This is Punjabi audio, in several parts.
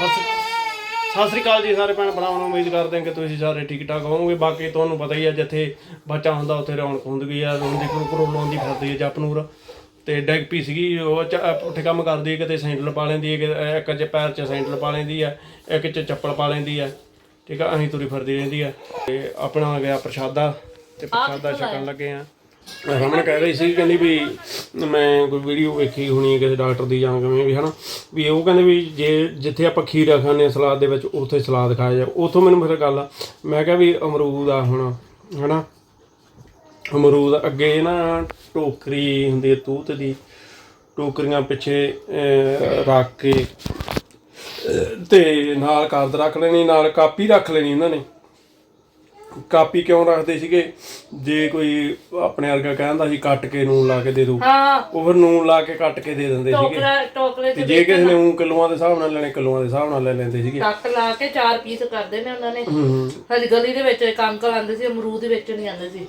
ਸਤਿ ਸ੍ਰੀ ਅਕਾਲ ਜੀ ਸਾਰੇ ਭੈਣ ਭਰਾਵਾਂ ਨੂੰ ਉਮੀਦ ਕਰਦੇ ਹਾਂ ਕਿ ਤੁਸੀਂ ਸਾਰੇ ਠੀਕ ਠਾਕ ਹੋਵੋਗੇ। ਬਾਕੀ ਤੁਹਾਨੂੰ ਪਤਾ ਹੀ ਆ ਜਿੱਥੇ ਬੱਚਾ ਹੁੰਦਾ ਉੱਥੇ ਰੌਣਕ ਹੁੰਦੀ ਆ। ਰੋਂਦੀ ਕਰੋ ਲਾਉਂਦੀ ਫਿਰਦੀ ਆ ਜਪਨੂਰ। ਤੇ ਡੈਗ ਪੀ ਸੀਗੀ ਉਹ ਪੁੱਠੇ ਕੰਮ ਕਰਦੀ ਕਿਤੇ ਸੈਂਡਲ ਪਾ ਲੈਂਦੀ ਹੈ ਇੱਕ ਚ ਪੈਰ ਚ ਸੈਂਡਲ ਪਾ ਲੈਂਦੀ ਆ ਇੱਕ ਚ ਚੱਪਲ ਪਾ ਲੈਂਦੀ ਆ। ਠੀਕ ਆ ਅਸੀਂ ਤੁਰੀ ਫਿਰਦੀ ਰਹਿੰਦੀ ਆ। ਤੇ ਆਪਣਾ ਗਿਆ ਪ੍ਰਸ਼ਾਦਾ ਤੇ ਪ੍ਰਸ਼ਾਦਾ ਛਕਣ ਲੱਗੇ ਆ। ਰਮਨ ਕਹਿ ਰਹੀ ਸੀ ਕਹਿੰਦੀ ਵੀ ਮੈਂ ਕੋਈ ਵੀਡੀਓ ਵੇਖੀ ਹੋਣੀ ਹੈ ਕਿਸੇ ਡਾਕਟਰ ਦੀ ਜਾਂ ਕਿਵੇਂ ਵੀ, ਹਨਾ? ਵੀ ਉਹ ਕਹਿੰਦੇ ਵੀ ਜੇ ਜਿੱਥੇ ਆਪਾਂ ਖੀਰਾ ਖਾਂਦੇ ਹਾਂ ਸਲਾਦ ਦੇ ਵਿੱਚ, ਉੱਥੇ ਸਲਾਦ ਖਾਇਆ ਜਾ ਉਥੋਂ ਮੈਨੂੰ ਫਿਰ ਗੱਲ ਆ। ਮੈਂ ਕਿਹਾ ਵੀ ਅਮਰੂਦ ਆ ਹੁਣ, ਹਨਾ? ਅਮਰੂਦ ਅੱਗੇ ਨਾ ਟੋਕਰੀ ਹੁੰਦੀ ਹੈ ਤੂਤ ਦੀ। ਟੋਕਰੀਆਂ ਪਿੱਛੇ ਰੱਖ ਕੇ ਤੇ ਨਾਲ ਕਾਰਦ ਰੱਖ ਲੈਣੀ, ਨਾਲ ਕਾਪੀ ਰੱਖ ਲੈਣੀ ਇਹਨਾਂ ਨੇ। ਕਾਪੀ ਕਿਉਂ ਰੱਖਦੇ ਸੀਗੇ? ਜੇ ਕੋਈ ਆਪਣੇ ਵਰਗਾ ਕਹਿੰਦਾ ਸੀ ਕੱਟ ਕੇ ਨੂਨ ਲਾ ਕੇ ਦੇ ਦੋ ਹਾਂ। ਉਹ ਫਿਰ ਨੂਨ ਲਾ ਕੇ ਕੱਟ ਕੇ ਦੇ ਦਿੰਦੇ ਸੀਗੇ। ਟੋਕਰਾ ਟੋਕਰੇ ਤੇ ਜੇ ਕਿਸੇ ਨੇ ਉਹ ਕਿਲੋਆਂ ਦੇ ਹਿਸਾਬ ਨਾਲ ਲੈਣੇ ਕਿਲੋਆਂ ਦੇ ਹਿਸਾਬ ਨਾਲ ਲੈ ਲੈਂਦੇ ਸੀਗੇ। ਟੱਕ ਲਾ ਕੇ ਚਾਰ ਪੀਸ ਕਰਦੇ ਨੇ ਉਹਨਾਂ ਨੇ। ਹੂੰ ਸਾਡੀ ਗਲੀ ਦੇ ਵਿੱਚ ਇੱਕ ਅੰਕਲ ਆਂਦੇ ਸੀ ਅਮਰੂਦ ਵੇਚਣ ਨਹੀਂ ਆਂਦੇ ਸੀ।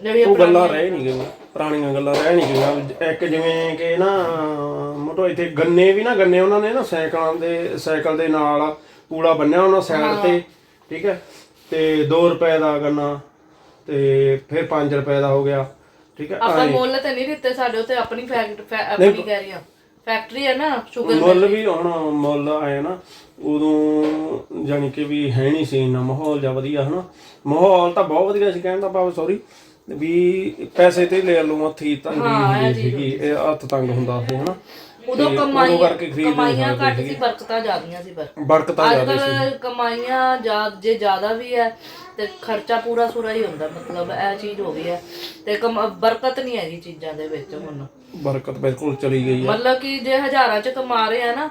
ਜਿਹੜੀ ਉਹ ਗੱਲਾਂ ਰਹਿ ਨਹੀਂ ਗਈਆਂ। ਪੁਰਾਣੀਆਂ ਗੱਲਾਂ ਰਹਿ ਨਹੀਂ ਗਈਆਂ। ਇੱਕ ਜਿਵੇਂ ਕਿ ਨਾ ਮੋਟੋ ਇੱਥੇ ਗੰਨੇ ਵੀ ਨਾ ਗੰਨੇ ਉਹਨਾਂ ਨੇ ਨਾ ਸਾਈਕਲਾਂ ਦੇ ਸਾਈਕਲ ਦੇ ਨਾਲ ਪੂੜਾ ਬੰਨਿਆ ਉਹਨਾਂ ਸਾਈਡ ਤੇ। ਠੀਕ ਹੈ? ਤੇ 2 ਰੁਪਏ ਦਾ ਗੰਨਾ ਤੇ ਫਿਰ 5 ਰੁਪਏ ਦਾ ਹੋ ਗਿਆ ਠੀਕ ਹੈ? ਆਪਾਂ ਮੁੱਲ ਤੇ ਨਹੀਂ ਦਿੱਤੇ ਸਾਡੇ ਉੱਤੇ ਆਪਣੀ ਫੈਕਟਰੀ ਆਪਣੀ ਕਹਿ ਰਹੀ ਆ ਫੈਕਟਰੀ ਹੈ ਨਾ ਸ਼ੂਗਰ ਮੁੱਲ ਵੀ ਹੁਣ ਮੁੱਲ ਆਇਆ ਨਾ ਉਦੋਂ ਜਾਨੀ ਕਿ ਵੀ ਹੈ ਨਹੀਂ ਸੀ ਇੰਨਾ ਮਾਹੌਲ ਜਾਂ ਵਧੀਆ ਹਨਾ? ਮਾਹੌਲ ਤਾਂ ਬਹੁਤ ਵਧੀਆ ਸੀ ਕਹਿਣ ਦਾ ਭਾਵ ਸੌਰੀ ਵੀ ਪੈਸੇ ਤੇ ਲੈ ਲਓ ਹੱਥੀ ਤੰਗੀ ਹੁੰਦੀ ਸੀਗੀ ਇਹ ਹੱਥ ਤੰਗ ਹੁੰਦਾ ਸੀ ਹਨਾ? ਉਦੋਂ ਕਮਾਈ ਕਰਕੇ ਖਰੀਦ ਕਮਾਈਆਂ ਘੱਟ ਸੀ ਬਰਕਤਾਂ ਜ਼ਿਆਦੀਆਂ ਸੀ ਪਰ ਬਰਕਤਾਂ ਅੱਜ ਜ਼ਿਆਦਾ ਕੱਲ ਕਮਾਈਆਂ ਜ਼ਿਆਦਾ ਜੇ ਜ਼ਿਆਦਾ ਵੀ ਹੈ ਤੇ ਖਰਚਾ ਪੂਰਾ ਸੂਰਾ ਹੀ ਹੁੰਦਾ ਮਤਲਬ ਇਹ ਚੀਜ਼ ਹੋ ਗਈ ਹੈ। ਤੇ ਕਮ- ਬਰਕਤ ਨਹੀਂ ਹੈਗੀ ਚੀਜ਼ਾਂ ਦੇ ਵਿੱਚ ਹੁਣ। ਬਰਕਤ ਬਿਲਕੁਲ ਚਲੀ ਗਈ ਆ ਮਤਲਬ ਕਿ ਜੇ ਹਜ਼ਾਰਾਂ ਚ ਕਮਾ ਰਹੇ ਆ ਨਾ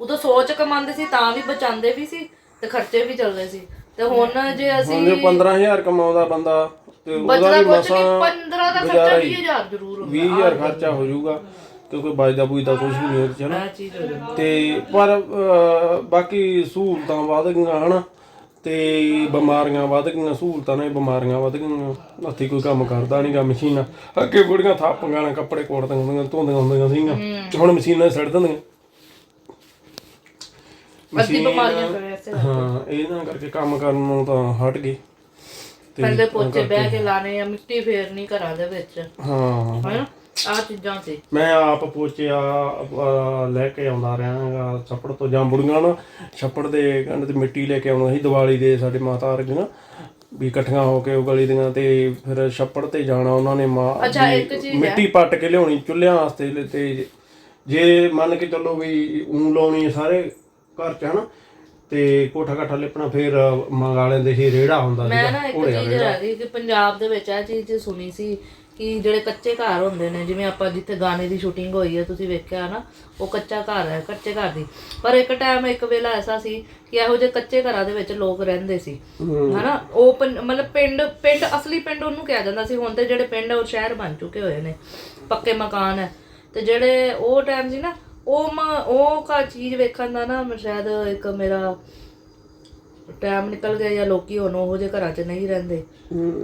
ਉਦੋਂ ਸੋਚ ਕਮਾਉਂਦੇ ਸੀ ਤਾਂ ਵੀ ਬਚਾਉਂਦੇ ਵੀ ਸੀ ਤੇ ਖਰਚੇ ਵੀ ਚੱਲਦੇ ਸੀ। ਤੇ ਹੁਣ ਜੇ ਅਸੀਂ ਹੁਣ ਜੇ 15000 ਕਮਾਉਂਦਾ ਬੰਦਾ ਤੇ ਉਹਦਾ ਬਚਦਾ ਵੀ ਕੁਝ ਮਸਾਂ ਨਹੀਂ 15 ਦਾ ਖਰਚਾ 20000 ਜ਼ਰੂਰ ਹੁੰਦਾ। 20000 ਖਰਚਾ ਹੋ ਜਾਊਗਾ। ਕਿਉਂਕਿ ਬਚਦਾ ਬੁਝਦਾ ਕੁਝ ਵੀ ਨਹੀਂ ਉਹਦੇ ਚ ਚੀਜ਼ ਹੋ ਜਾਂਦੀ। ਤੇ ਪਰ ਅਹ, ਬਾਕੀ ਸਹੂਲਤਾਂ ਵਧ ਗਈਆਂ ਹਨਾ? ਤੇ ਬਿਮਾਰੀਆਂ ਵਧ ਗਈਆਂ ਸਹੂਲਤਾਂ ਨੇ ਬਿਮਾਰੀਆਂ ਵਧ ਗਈਆਂ। ਹੱਥੀ ਕੋਈ ਕੰਮ ਕਰਦਾ ਨਹੀਂਗਾ ਮਸ਼ੀਨਾਂ। ਅੱਗੇ ਬੁੜੀਆਂ ਥਾਪੀਆਂ ਨਾਲ ਕੱਪੜੇ ਕੋੜਦੀਆਂ ਹੁੰਦੀਆਂ ਧੋਂਦੀਆਂ ਹੁੰਦੀਆਂ ਸੀਗੀਆਂ। ਹੁਣ ਮਸ਼ੀਨਾਂ ਸੜ ਦਿੰਦੀਆਂ। ਅੱਧੀ ਬਿਮਾਰੀਆਂ ਐਸੇ ਹਾਂ ਇਹਨਾਂ ਕਰਕੇ ਕੰਮ ਕਰਨ ਨੂੰ ਤਾਂ ਹਟ ਗਏ। ਤੇ ਪਹਿਲੇ ਪੋਚੇ ਬਹਿ ਕੇ ਲਾਣੇ ਆ ਮਿੱਟੀ ਫੇਰਨੀ ਘਰਾਂ ਦੇ ਵਿੱਚ। ਹਾਂ। ਹਨਾ? ਆ ਚੀਜ਼ਾਂ ਸੀ ਮੈਂ ਆਪ ਪੋਚਿਆ ਅਹ, ਲੈ ਕੇ ਆਉਂਦਾ ਰਹਾਂਗਾ ਛੱਪੜ ਤੋਂ ਜਾਂ ਬੁੜੀਆਂ ਨਾ ਛੱਪੜ ਦੇ ਕੰਢ ਤੇ ਮਿੱਟੀ ਲੈ ਕੇ ਆਉਂਦਾ ਸੀ ਦੀਵਾਲੀ ਦੇ ਸਾਡੇ ਮਾਤਾ ਵਰਗੀਆਂ ਵੀ ਇਕੱਠੀਆਂ ਹੋ ਕੇ ਉਹ ਗਲੀ ਦੀਆਂ ਤੇ ਫਿਰ ਛੱਪੜ ਤੇ ਜਾਣਾ ਉਹਨਾਂ ਨੇ ਮਾਂ ਅੱਛਾ, ਵੀ ਇੱਕ ਚੀਜ਼ ਮਿੱਟੀ ਪੱਟ ਕੇ ਲਿਆਉਣੀ ਚੁੱਲ੍ਹਿਆਂ ਵਾਸਤੇ ਲੈ ਤੇ ਜੇ ਮੰਨ ਕੇ ਚੱਲੋ ਵੀ ਊਂ ਲਾਉਣੀ ਸਾਰੇ ਘਰ ਚ ਹਨਾ ਤੇ ਕੋਠਾ ਕਾਠਾ ਲਿਪਣਾ ਫਿਰ ਮੰਗਾ ਲੈਂਦੇ ਸੀ ਰੇੜਾ ਹੁੰਦਾ ਮੈਂ ਸੀਗਾ ਨਾ ਇੱਕ ਚੀਜ਼ ਹੈਗੀ ਕਿ ਪੰਜਾਬ ਦੇ ਵਿੱਚ ਇਹ ਚੀਜ਼ ਸੁਣੀ ਸੀ ਕਿ ਜਿਹੜੇ ਕੱਚੇ ਘਰ ਹੁੰਦੇ ਨੇ ਜਿਵੇਂ ਆਪਾਂ ਜਿੱਥੇ ਗਾਣੇ ਦੀ ਸ਼ੂਟਿੰਗ ਹੋਈ ਹੈ ਤੁਸੀਂ ਵੇਖਿਆ ਨਾ ਉਹ ਕੱਚਾ ਘਰ ਹੈ ਕੱਚੇ ਘਰ ਦੀ। ਪਰ ਇੱਕ ਟਾਈਮ ਇੱਕ ਵੇਲਾ ਐਸਾ ਸੀ ਕਿ ਇਹੋ ਜਿਹੇ ਕੱਚੇ ਘਰਾਂ ਦੇ ਵਿੱਚ ਲੋਕ ਰਹਿੰਦੇ ਸੀ। ਹਨਾ ਉਹ ਮਤਲਬ ਪਿੰਡ ਪਿੰਡ ਅਸਲੀ ਪਿੰਡ ਉਹਨੂੰ ਕਿਹਾ ਜਾਂਦਾ ਸੀ ਹੁਣ ਤੇ ਜਿਹੜੇ ਪਿੰਡ ਉਹ ਸ਼ਹਿਰ ਬਣ ਚੁੱਕੇ ਹੋਏ ਨੇ ਪੱਕੇ ਮਕਾਨ ਹੈ ਤੇ ਜਿਹੜੇ ਉਹ ਟਾਈਮ ਸੀ ਨਾ ਉਹ ਉਹ ਕਾ ਚੀਜ਼ ਵੇਖਣ ਦਾ ਨਾ ਸ਼ਾਇਦ ਇੱਕ ਮੇਰਾ ਟਾਈਮ ਨਿਕਲ ਗਿਆ ਜਾਂ ਲੋਕੀ ਹੁਣ ਉਹੋ ਜਿਹੇ ਘਰਾਂ 'ਚ ਨਹੀਂ ਰਹਿੰਦੇ।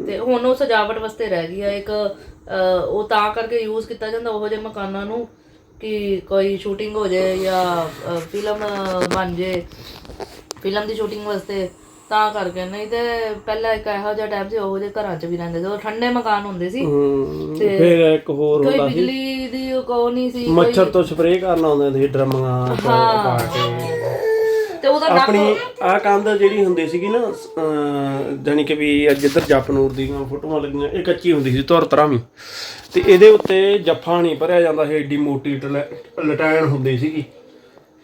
ਤੇ ਹੁਣ ਉਹ ਸਜਾਵਟ ਵਾਸਤੇ ਰਹਿ ਗਈ ਆ। ਇੱਕ ਉਹ ਤਾਂ ਕਰਕੇ ਯੂਜ਼ ਕੀਤਾ ਜਾਂਦਾ ਉਹੋ ਜਿਹੇ ਮਕਾਨਾਂ ਨੂੰ ਕਿ ਕੋਈ ਸ਼ੂਟਿੰਗ ਹੋ ਜਾਏ ਜਾਂ ਫਿਲਮ ਬਣ ਜੇ ਫਿਲਮ ਦੀ ਸ਼ੂਟਿੰਗ ਵਾਸਤੇ ਤਾਂ ਕਰਕੇ। ਨਹੀਂ ਤੇ ਪਹਿਲਾਂ ਇੱਕ ਇਹੋ ਜਿਹਾ ਟਾਈਮ ਸੀ ਉਹੋ ਜਿਹੇ ਘਰਾਂ 'ਚ ਵੀ ਰਹਿੰਦੇ ਸੀ। ਉਹ ਠੰਡੇ ਮਕਾਨ ਹੁੰਦੇ ਸੀ। ਹੂੰ, ਫਿਰ ਇੱਕ ਹੋਰ ਕੋਈ ਬਿਜਲੀ ਦੀ ਉਹ ਨਹੀਂ ਸੀ ਮੱਛਰ ਤੋਂ ਸਪਰੇਅ ਕਰਨ ਆਉਂਦੇ ਸੀ ਡਰਮਾਂ ਪਾ ਕੇ। ਤੇ ਉਹਦਾ ਆਪਣੀ ਆ ਕੰਧ ਜਿਹੜੀ ਹੁੰਦੀ ਸੀਗੀ ਨਾ ਅਹ, ਜਾਣੀ ਕਿ ਵੀ ਅੱਜ ਜਿੱਧਰ ਜਪਨੂਰ ਦੀਆਂ ਫੋਟੋਆਂ ਲੱਗੀਆਂ ਇਹ ਕੱਚੀ ਹੁੰਦੀ ਸੀ ਤੁਰ ਵੀ ਤੇ ਇਹਦੇ ਉੱਤੇ ਜੱਫਾ ਨਹੀਂ ਭਰਿਆ ਜਾਂਦਾ ਸੀ ਏਡੀ ਮੋਟੀ ਟਲੈ- ਲਟੈਣ ਹੁੰਦੀ ਸੀਗੀ।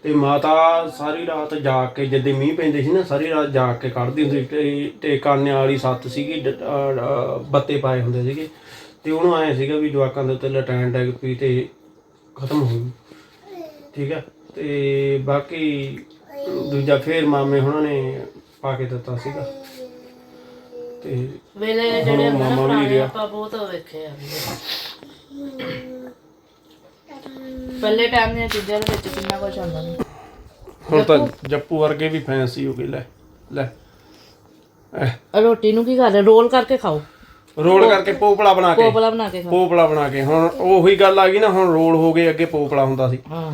ਤੇ ਮਾਤਾ ਸਾਰੀ ਰਾਤ ਜਾਗ ਕੇ ਜਦ ਮੀਂਹ ਪੈਂਦੇ ਸੀ ਨਾ ਸਾਰੀ ਰਾਤ ਜਾਗ ਕੇ ਕੱਢਦੀ ਹੁੰਦੀ ਸੀ। ਤੇ- ਕਾਨਿਆਂ ਵਾਲੀ ਸੱਤ ਸੀਗੀ ਬੱਤੇ ਪਾਏ ਹੁੰਦੇ ਸੀਗੇ। ਤੇ ਉਹਨੂੰ ਆਏ ਸੀਗਾ ਵੀ ਜਵਾਕਾਂ ਦੇ ਉੱਤੇ ਲਟੈਣ ਡੈਗ ਪੀ ਤੇ ਖਤਮ ਹੋ ਗਈ। ਠੀਕ ਹੈ ਤੇ ਬਾਕੀ ਦੂਜਾ ਫੇਰ ਮਾਮੇ ਉਹਨਾਂ ਨੇ ਪਾ ਕੇ ਦਿੱਤਾ ਸੀਗਾ। ਤੇ ਵੇਲੇ ਜਿਹੜੇ ਮਾਮਾ ਵੀ ਪੁਰਾਣੇ। ਆਪਾਂ ਬਹੁਤ ਵੇਖੇ ਆ। ਪਹਿਲੇ ਟਾਈਮ ਦੀਆਂ ਚੀਜ਼ਾਂ ਦੇ ਵਿੱਚ ਕਿੰਨਾ ਕੁਝ ਆਉਂਦਾ ਸੀ। ਹੁਣ ਤਾਂ ਜੱਪੂ ਵਰਗੇ ਵੀ ਫੈਂਸੀ ਹੋ ਗਏ ਲੈ ਲੈ। ਐ, ਆਹ ਰੋਟੀ ਨੂੰ ਕੀ ਕਰਦੇ ਰੋਲ ਕਰਕੇ ਖਾਓ। ਰੋਲ ਕਰਕੇ ਪੋਪਲਾ ਬਣਾ ਕੇ। ਪੋਪਲਾ ਬਣਾ ਕੇ ਖਾਓ। ਪੋਪਲਾ ਬਣਾ ਕੇ। ਹੁਣ ਉਹੀ ਗੱਲ ਆ ਗਈ ਨਾ ਹੁਣ ਰੋਲ ਹੋ ਗਏ ਅੱਗੇ ਪੋਪਲਾ ਹੁੰਦਾ ਸੀ। ਹਾਂ।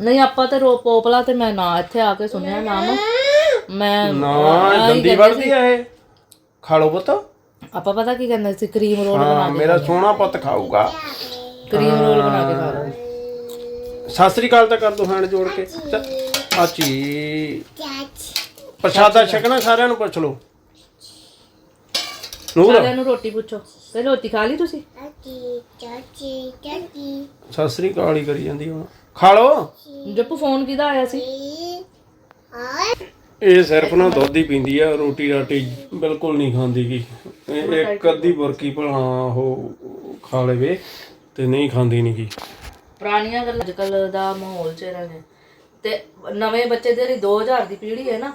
ਨਹੀਂ ਆਪਾਂ ਤੇ ਰੋ ਪੋਪਲਾ ਤੇ ਮੈਂ ਨਾ ਇੱਥੇ ਆ ਕੇ ਸੁਣਿਆ ਨਾਮ। ਮੈਂ ਨਾ ਕਹਿੰਦੇ ਵੜਦੀ ਆ ਇਹ। ਖਾ ਪੁੱਤ। ਆਪਾਂ ਪਤਾ ਕੀ ਕਹਿੰਦੇ ਸੀ ਕਰੀਮ ਰੋਲ ਹਾਂ ਮੇਰਾ ਸੋਹਣਾ ਪੁੱਤ ਖਾਊਗਾ। ਕਰੀਮ ਰੋਲ ਬਣਾ ਕੇ ਖਾ ਲਓ। ਸਤਿ ਸ੍ਰੀ ਅਕਾਲ ਤਾਂ ਕਰ ਦੋ ਹੈਂਡ ਜੋੜ ਕੇ। ਚ- ਆਚੀ ਪ੍ਰਸ਼ਾਦਾ ਛਕਣਾ ਸਾਰਿਆਂ ਨੂੰ ਪੁੱਛ ਲਓ। ਨੂਰ। ਸਾਰਿਆਂ ਨੂੰ ਰੋਟੀ ਪੁੱਛੋ। ਤੇ ਰੋਟੀ ਖਾ ਲਈ ਤੁਸੀਂ? ਸਤਿ ਸ੍ਰੀ ਅਕਾਲ ਹੀ ਕਰੀ ਜਾਂਦੀ ਹੁਣ ਖਾ ਲਓ। ਜੱਪੂ ਫੋਨ ਕਿਹਦਾ ਆਇਆ ਸੀ? ਇਹ ਸਿਰਫ ਨਾ ਦੁੱਧ ਹੀ ਪੀਂਦੀ ਆ ਰੋਟੀ ਰਾਟੀ ਬਿਲਕੁਲ ਨਹੀਂ ਖਾਂਦੀ ਗੀ। ਇਹ ਇੱਕ ਅੱਧੀ ਬੁਰਕੀ ਭਲਾ ਉਹ ਖਾ ਲਵੇ ਤੇ ਨਹੀਂ ਖਾਂਦੀ ਨਹੀਂ ਗੀ ਪੁਰਾਣੀਆਂ ਗੱਲਾਂ ਅੱਜਕੱਲ ਦਾ ਮਾਹੌਲ ਚ ਰਹੇ ਤੇ ਨਵੇਂ ਬੱਚੇ ਜਿਹੜੀ 2000 ਦੀ ਪੀੜ੍ਹੀ ਹੈ ਨਾ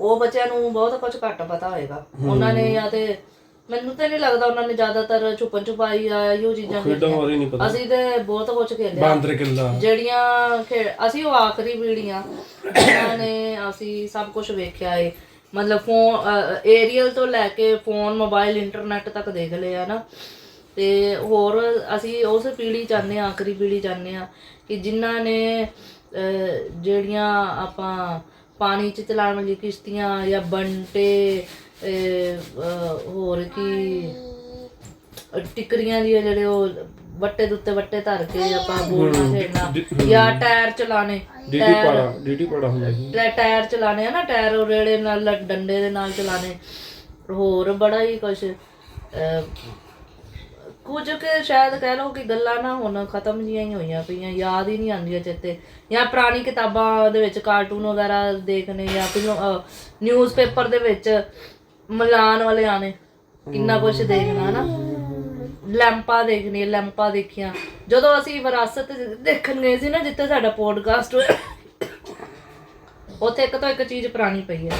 ਉਹ ਬੱਚਿਆਂ ਨੂੰ ਬਹੁਤ ਕੁਝ ਘੱਟ ਪਤਾ ਹੋਏਗਾ। ਉਹਨਾਂ ਨੇ ਜਾਂ ਤੇ ਮੈਨੂੰ ਤੇ ਨਹੀਂ ਲੱਗਦਾ ਉਹਨਾਂ ਨੇ ਜ਼ਿਆਦਾਤਰ ਛੁਪਨ ਛੁਪਾਈ ਆ ਇਹੋ ਚੀਜ਼ਾਂ ਖੇਡਾਂ ਬਾਰੇ ਨਹੀਂ ਪਤਾ। ਅਸੀਂ ਤੇ ਬਹੁਤ ਕੁਝ ਖੇਲਿਆ ਬਾਂਦਰ ਕਿੱਲਾ। ਜਿਹੜੀਆਂ ਖੇ- ਅਸੀਂ ਉਹ ਆਖਰੀ ਪੀੜ੍ਹੀਆਂ। ਜਿਨ੍ਹਾਂ ਨੇ ਅਸੀਂ ਸਭ ਕੁਝ ਵੇਖਿਆ ਏ। ਮਤਲਬ ਫੋਨ ਏਰੀਅਲ ਤੋਂ ਲੈ ਕੇ ਫੋਨ ਮੋਬਾਈਲ ਇੰਟਰਨੈਟ ਤੱਕ ਦੇਖ ਲਿਆ ਨਾ। ਤੇ ਹੋਰ ਅਸੀਂ ਉਸ ਪੀੜ੍ਹੀ ਚਾਹੁੰਦੇ ਹਾਂ ਆਖਰੀ ਪੀੜ੍ਹੀ ਚਾਹੁੰਦੇ ਹਾਂ ਕਿ ਜਿਨ੍ਹਾਂ ਨੇ ਅਹ, ਜਿਹੜੀਆਂ ਆਪਾਂ ਪਾਣੀ 'ਚ ਚਲਾਉਣ ਵਾਲੀ ਕਿਸ਼ਤੀਆਂ ਜਾਂ ਬੰਟੇ ਅਹ, ਹੋਰ ਕੀ? ਟਿਕਰੀਆਂ ਦੀ ਜਿਹੜੇ ਉਹ ਵੱਟੇ ਦੇ ਉੱਤੇ ਵੱਟੇ ਧਰ ਕੇ ਆਪਾਂ ਬੋਲਣਾ ਖੇਡਣਾ ਜਾਂ ਟਾਇਰ ਚਲਾਣੇ ਡੀਡੀ ਪਾੜਾ ਡੀਡੀ ਪਾੜਾ ਹੁੰਦਾ ਸੀ ਟਾਇਰ ਚਲਾਣੇ ਆ ਨਾ ਟਾਇਰ ਉਹ ਰੇੜੇ ਨਾਲ ਡੰਡੇ ਦੇ ਨਾਲ ਚਲਾਣੇ ਹੋਰ ਬੜਾ ਹੀ ਕੁਝ ਕੁਝ ਕਿ ਸ਼ਾਇਦ ਕਹਿ ਲਓ ਕਿ ਗੱਲਾਂ ਨਾ ਹੁਣ ਖਤਮ ਜੀਆਂ ਹੀ ਹੋਈਆਂ ਪਈਆਂ ਯਾਦ ਹੀ ਨਹੀਂ ਆਉਂਦੀਆਂ ਚੇਤੇ। ਜਾਂ ਪੁਰਾਣੀ ਕਿਤਾਬਾਂ ਦੇ ਵਿੱਚ ਕਾਰਟੂਨ ਵਗੈਰਾ ਦੇਖਣੇ ਜਾਂ ਫਿਲਮ ਨਿਊਜ਼ਪੇਪਰ ਦੇ ਵਿੱਚ ਮਲਾਨ ਵਾਲੇ ਆਣੇ ਕਿੰਨਾ ਕੁਝ ਦੇਖਣਾ ਨਾ ਲੈਂਪਾਂ ਦੇਖਣੀਆਂ ਲੈਂਪਾਂ ਦੇਖੀਆਂ। ਜਦੋਂ ਅਸੀਂ ਵਿਰਾਸਤ ਦੇਖਣ ਗਏ ਸੀ ਨਾ ਜਿੱਥੇ ਸਾਡਾ ਪੋਡਕਾਸਟ ਹੋਇਆ ਉੱਥੇ ਇੱਕ ਤੋਂ ਇੱਕ ਚੀਜ਼ ਪੁਰਾਣੀ ਪਈ ਹੈ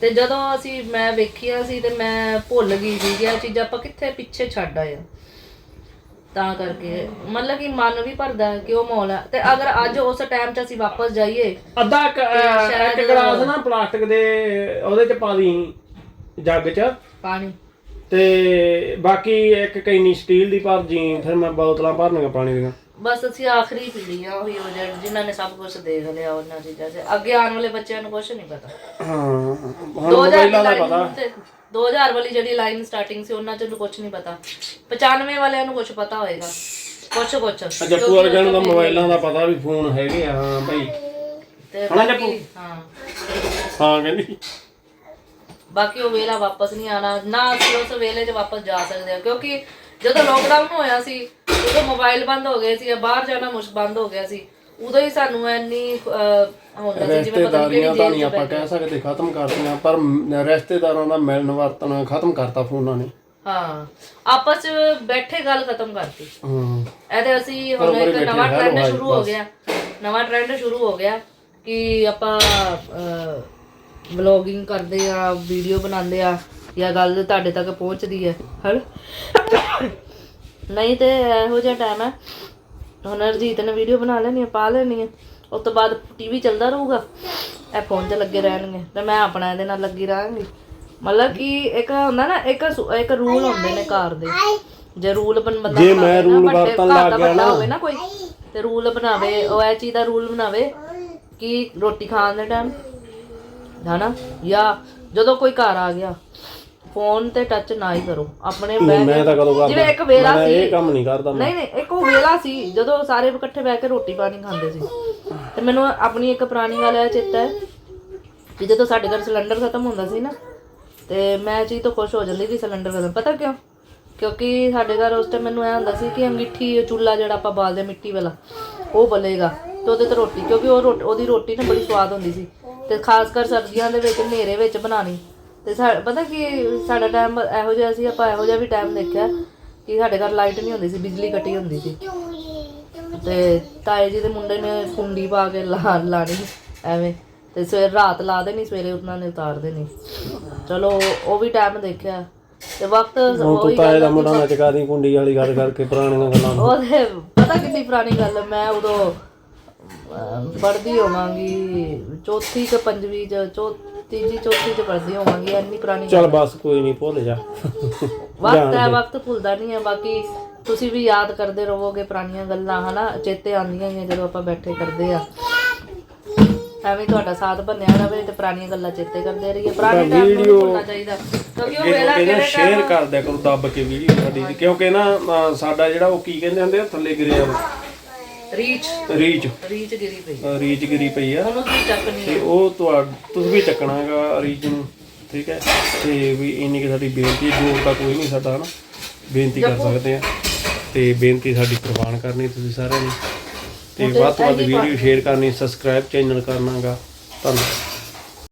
ਤੇ ਜਦੋਂ ਅਸੀਂ ਮੈਂ ਵੇਖਿਆ ਸੀ ਤੇ ਮੈਂ ਭੁੱਲ ਗਈ ਸੀ ਕਿ ਇਹ ਚੀਜ਼ਾਂ ਆਪਾਂ ਕਿੱਥੇ ਪਿੱਛੇ ਛੱਡ ਆਏ ਤਾਂ ਕਰਕੇ ਮਤਲਬ ਕਿ ਮਨ ਵੀ ਭਰਦਾ ਹੈ ਕਿ ਉਹ ਮੌਲ ਹੈ ਤੇ ਅਗਰ ਅੱਜ ਉਸ ਟਾਈਮ 'ਚ ਅਸੀਂ ਵਾਪਸ ਜਾਈਏ ਅੱਧਾ ਇੱਕ ਗਲਾਸ ਨਾ ਪਲਾਸਟਿਕ ਦੇ ਉਹਦੇ ਚ ਪਾ ਦੀ ਜੱਗ ਚ। ਪਾਣੀ। ਤੇ ਬਾਕੀ ਇੱਕ ਕੈਨੀ ਸਟੀਲ ਦੀ ਭਰ ਜੀ ਫਿਰ ਮੈਂ ਬੋਤਲਾਂ ਭਰਨੀਆਂ ਪਾਣੀ ਦੀਆਂ। ਬਸ ਅਸੀਂ ਆਖਰੀ ਪੀੜ੍ਹੀ ਆ ਉਹੀ ਉਹ ਜਿਹੜੇ ਜਿਨ੍ਹਾਂ ਨੇ ਸਭ ਕੁਝ ਦੇਖ ਲਿਆ ਉਹਨਾਂ ਚੀਜ਼ਾਂ 'ਚ। ਅੱਗੇ ਆਉਣ ਵਾਲੇ ਬੱਚਿਆਂ ਨੂੰ ਕੁਝ ਨਹੀਂ ਪਤਾ। ਹਾਂ ਹੁਣ 2000 ਮੋਬਾਈਲਾਂ ਦਾ ਦੀ ਪਤਾ। line ਤੇ 2000 ਵਾਲੀ ਜਿਹੜੀ ਲਾਈਨ ਸਟਾਰਟਿੰਗ ਸੀ ਉਹਨਾਂ 'ਚ ਨੂੰ ਕੁਝ ਨਹੀਂ ਪਤਾ। 95 ਵਾਲਿਆਂ ਨੂੰ ਕੁਝ ਪਤਾ ਹੋਏਗਾ। ਕੁਝ ਕੁਝ ਜੱਪੂ ਵਰਗਿਆਂ ਨੂੰ ਤਾਂ ਮੋਬਾਈਲਾਂ ਦਾ ਪਤਾ ਵੀ ਫੋਨ ਹੈਗੇ ਆ ਹਾਂ ਭਾਈ। ਹਾਂ। ਹਾਂ ਕਹਿੰਦੀ। ਬਾਕੀ ਉਹ ਵੇਲਾ ਵਾਪਸ ਨਹੀਂ ਆਣਾ ਨਾ ਅਸੀਂ ਉਸ ਵੇਲੇ 'ਚ ਵਾਪਸ ਜਾ ਸਕਦੇ ਹਾਂ ਕਿਉਂਕਿ ਜਦੋਂ ਲੋਕਡਾਊਨ ਹੋਇਆ ਸੀ ਉਦੋਂ ਮੋਬਾਈਲ ਬੰਦ ਹੋ ਗਏ ਸੀ ਬਾਹਰ ਜਾਣਾ ਮੁਸ਼ ਬੰਦ ਹੋ ਗਿਆ ਸੀ ਉਦੋਂ ਹੀ ਸਾਨੂੰ ਇੰਨੀ ਹੁੰਦਾ ਸੀ ਜਿਵੇਂ ਪਤਾ ਨਹੀਂ ਕਿਹੜੀ ਤਾਂ ਜੇਲ੍ਹ ਨਹੀਂ 'ਚ ਆਪਾਂ ਕਹਿ ਸਕਦੇ ਖਤਮ ਕਰਤੀਆਂ ਪਰ ਰਿਸ਼ਤੇਦਾਰਾਂ ਦਾ ਮਿਲਣ ਵਰਤਣ ਖਤਮ ਕਰਤਾ ਫੋਨਾਂ ਨੇ। ਹਾਂ ਆਪਸ 'ਚ ਬੈਠੇ ਗੱਲ ਖਤਮ ਕਰਤੀ। ਹਾਂ। ਇਹਦੇ ਅਸੀਂ ਹੁਣ ਇੱਕ ਨਵਾਂ ਟ੍ਰੈਂਡ ਸ਼ੁਰੂ ਹੋ ਗਿਆ। ਨਵਾਂ ਟ੍ਰੈਂਡ ਸ਼ੁਰੂ ਹੋ ਗਿਆ ਕਿ ਆਪਾਂ ਵਲੌਗਿੰਗ ਕਰਦੇ ਆ ਵੀਡੀਓ ਬਣਾਉਂਦੇ ਆ ਜਾਂ ਗੱਲ ਤੁਹਾਡੇ ਤੱਕ ਪਹੁੰਚਦੀ ਹੈ ਹਲ? ਨਹੀਂ ਤੇ ਇਹੋ ਜਿਹਾ ਟਾਈਮ ਹੈ। ਹੁਣ ਨੇ ਵੀਡੀਓ ਬਣਾ ਲੈਣੀ ਹੈ ਪਾ ਲੈਣੀ ਹੈ ਉਸ ਤੋਂ ਬਾਅਦ ਟੀਵੀ ਚੱਲਦਾ ਰਹੂਗਾ। ਇਹ ਫੋਨ ਤੇ ਲੱਗੇ ਰਹਿਣਗੇ ਤੇ ਮੈਂ ਆਪਣਾ ਇਹਦੇ ਨਾਲ ਲੱਗੀ ਰਹਾਂਗੀ। ਮਤਲਬ ਕਿ ਇੱਕ ਹੁੰਦਾ ਨਾ ਇੱਕ ਇੱਕ ਰੂਲ ਹੁੰਦੇ ਨੇ ਘਰ ਦੇ। ਜੇ ਰੂਲ ਬਣ ਬੰਦਾ ਜੇ ਮੈਂ ਨਾ, rule ਵੱਡੇ ਵਰਤਣ ਘਰ ਲੱਗ ਗਿਆ ਨਾ। ਹੋਵੇ ਨਾ ਕੋਈ ਤੇ ਰੂਲ ਬਣਾਵੇ ਉਹ ਇਹ ਚੀਜ਼ ਦਾ ਰੂਲ ਬਣਾਵੇ ਕਿ ਰੋਟੀ ਖਾਣ ਦੇ ਟਾਈਮ ਹਨਾ? ਜਾਂ ਜਦੋਂ ਕੋਈ ਘਰ ਆ ਗਿਆ ਫੋਨ ਤੇ ਟੱਚ ਨਾ ਹੀ ਕਰੋ। ਆਪਣੇ ਬਹਿ ਮੈਂ ਤਾਂ ਕਦੋਂ ਕਰਦਾ? ਜਿਵੇਂ ਇੱਕ ਵੇਲਾ ਮੈਂ ਸੀ ਇਹ ਕੰਮ ਨਹੀਂ ਕਰਦਾ ਮੈਂ। ਨਹੀਂ ਨਹੀਂ ਇੱਕ ਉਹ ਵੇਲਾ ਸੀ ਜਦੋਂ ਸਾਰੇ ਇਕੱਠੇ ਬਹਿ ਕੇ ਰੋਟੀ ਪਾਣੀ ਖਾਂਦੇ ਸੀ। ਤੇ ਮੈਨੂੰ ਆਪਣੀ ਇੱਕ ਪੁਰਾਣੀ ਗੱਲ ਹੈ ਚੇਤਾ ਹੈ ਕਿ ਜਦੋਂ ਸਾਡੇ ਘਰ ਸਿਲੰਡਰ ਖਤਮ ਹੁੰਦਾ ਸੀ ਨਾ ਤੇ ਮੈਂ ਇਹ ਚੀਜ਼ ਤੋਂ ਖੁਸ਼ ਹੋ ਜਾਂਦੀ ਕਿ ਸਿਲੰਡਰ ਖਤਮ। ਪਤਾ ਕਿਉਂ? ਕਿਉਂਕਿ ਸਾਡੇ ਘਰ ਉਸ ਟਾਈਮ ਮੈਨੂੰ ਐ ਹੁੰਦਾ ਸੀ ਕਿ ਅੰਗੀਠੀ ਚੁੱਲਾ ਜਿਹੜਾ ਆਪਾਂ ਬਾਲਦੇ ਮਿੱਟੀ ਵਾਲਾ ਉਹ ਬਲੇਗਾ ਤੇ ਉਹਦੇ ਤੇ ਰੋਟੀ ਕਿਉਂਕਿ ਉਹ ਰੋਟੀ ਉਹਦੀ ਰੋਟੀ ਨਾ ਬੜੀ ਸਵਾਦ ਹੁੰਦੀ ਸੀ। ਤੇ ਖਾਸ ਕਰ ਸਰਦੀਆਂ ਦੇ ਵਿੱਚ ਹਨੇਰੇ ਵਿੱਚ ਬਣਾਣੀ ਤੇ ਪਤਾ ਕੀ ਸਾਡਾ ਟਾਈਮ ਇਹੋ ਜਿਹਾ ਸੀ ਆਪਾਂ ਇਹੋ ਜਿਹਾ ਵੀ ਟਾਈਮ ਦੇਖਿਆ ਕਿ ਸਾਡੇ ਘਰ ਲਾਈਟ ਨਹੀਂ ਹੁੰਦੀ ਸੀ ਬਿਜਲੀ ਕੱਟੀ ਹੁੰਦੀ ਸੀ। ਤੇ ਤਾਏ ਜੀ ਦੇ ਮੁੰਡੇ ਨੇ ਕੁੰਡੀ ਪਾ ਕੇ ਲਾ ਲਾਣੀ ਐਵੇਂ। ਤੇ ਸਵੇਰ ਰਾਤ ਲਾ ਦੇਣੀ ਸਵੇਰੇ ਉਹਨਾਂ ਨੇ ਉਤਾਰ ਦੇਣੀ। ਚਲੋ ਉਹ ਵੀ ਟਾਈਮ ਦੇਖਿਆ। ਤੇ ਵਕਤ ਉਹੀ ਤਾਏ ਦਾ ਮੁੰਡਾ ਨਾ ਚਕਾ ਦੀ ਕੁੰਡੀ ਵਾਲੀ ਗੱਲ ਕਰਕੇ ਪੁਰਾਣੀਆਂ ਗੱਲਾਂ। ਉਹਦੇ ਪਤਾ ਕਿੰਨੀ ਪੁਰਾਣੀ ਗੱਲ ਮੈਂ ਉਦੋਂ ਪੜ੍ਹਦੀ ਹੋਵਾਂਗੀ ਚੌਥੀ ਕਿ ਪੰਜਵੀਂ ਚ ਚੌ ਤੀਜੀ ਚੌਥੀ ਚ ਪੜ੍ਹਦੀ ਹੋਵਾਂਗੀ ਇੰਨੀ ਪੁਰਾਣੀ ਚੱਲ ਬਸ ਕੋਈ ਨਹੀਂ ਭੁੱਲ ਜਾ। ਵਕਤ ਹੈ ਵਕਤ ਭੁੱਲਦਾ ਨਹੀਂ ਹੈ ਬਾਕੀ ਤੁਸੀਂ ਵੀ ਯਾਦ ਕਰਦੇ ਰਹੋਗੇ ਪੁਰਾਣੀਆਂ ਗੱਲਾਂ ਹਨਾ? ਚੇਤੇ ਆਉਂਦੀਆਂ ਹੀ ਆ ਜਦੋਂ ਆਪਾਂ ਬੈਠੇ ਕਰਦੇ ਆ। ਐਵੇਂ ਤੁਹਾਡਾ ਸਾਥ ਬਣਿਆ ਰਵੇ ਤੇ ਪੁਰਾਣੀਆਂ ਗੱਲਾਂ ਚੇਤੇ ਕਰਦੇ ਰਹੀਏ। ਪੁਰਾਣੇ ਟਾਈਮ ਨੂੰ ਨਹੀਂ ਭੁੱਲਣਾ ਚਾਹੀਦਾ। ਕਿਉਂਕਿ ਉਹ ਵੇਲਾ ਕਿਹੜੇ ਸ਼ੇਅਰ ਕਰ ਦਿਆ ਕਰੋ ਦੱਬ ਕੇ ਵੀਡੀਓ ਸਾਡੀ। ਕਿਉਂਕਿ ਨਾ ਸਾਡਾ ਜਿਹੜਾ ਉਹ ਕੀ ਕਹਿੰਦੇ ਹੁੰਦੇ ਆ ਥੱਲੇ ਗਿਰਿਆ ਰੀਚ। ਰੀਚ। ਰੀਚ ਗਿਰੀ ਪਈ। ਅਹ, ਰੀਚ ਗਿਰੀ ਪਈ ਆ। ਉਹਨੂੰ ਚੱਕਣੀ ਤੇ ਉਹ ਤੁਹਾ ਤੁਸੀਂ ਵੀ ਚੱਕਣਾ ਹੈਗਾ ਰੀਚ ਨੂੰ ਠੀਕ ਹੈ? ਤੇ ਵੀ ਇੰਨੀ ਕਿ ਸਾਡੀ ਬੇਨਤੀ ਹੈ, ਜੋਰ ਤਾਂ ਕੋਈ ਨਹੀਂ ਸਾਡਾ ਹਨਾ ਬੇਨਤੀ ਕਰ ਸਕਦੇ ਆ। ਤੇ ਬੇਨਤੀ ਸਾਡੀ ਪ੍ਰਵਾਨ ਕਰਨੀ ਤੁਸੀਂ ਸਾਰਿਆਂ ਨੇ ਤੇ ਵੱਧ ਤੋਂ ਵੱਧ ਵੀਡੀਓ ਸ਼ੇਅਰ ਕਰਨੀ ਸਬਸਕ੍ਰਾਈਬ ਚੈਨਲ ਕਰਨਾਗਾ ਧੰਨਵਾਦ।